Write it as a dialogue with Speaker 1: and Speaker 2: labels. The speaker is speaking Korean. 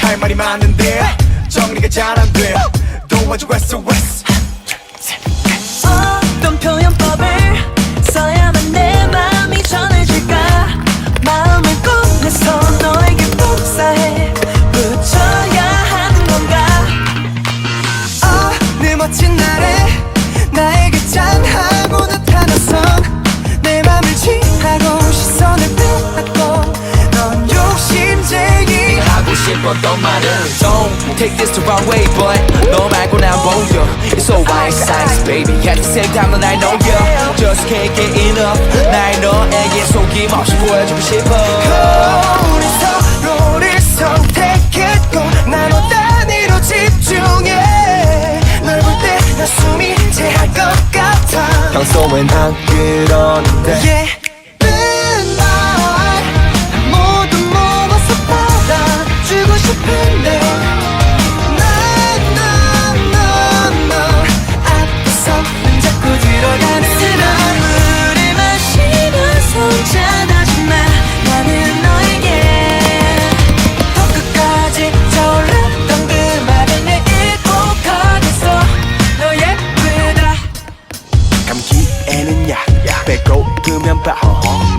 Speaker 1: 할 말이 많은데 정리가 잘 안 돼. 도와줘 West West.
Speaker 2: 어떤 표현법을 써야만 내 마음이 전해질까 마음을 꺼내서 너에게 복사해 붙여야 하는 건가 어느 멋진
Speaker 3: 싶었던 말은 Don't take this the wrong way but 너 말고 난 보여 It's so white size baby At the same time 넌날 녹여 Just can't get enough 날 너에게 속임없이 보여주고 싶어
Speaker 2: 우리 서로를 선택했고 나눠 단위로 집중해 널 볼 때 나 숨이 제할 것 같아
Speaker 1: 평소엔 안 그러는데
Speaker 2: yeah 빼고 끄면 봐. 어, 어,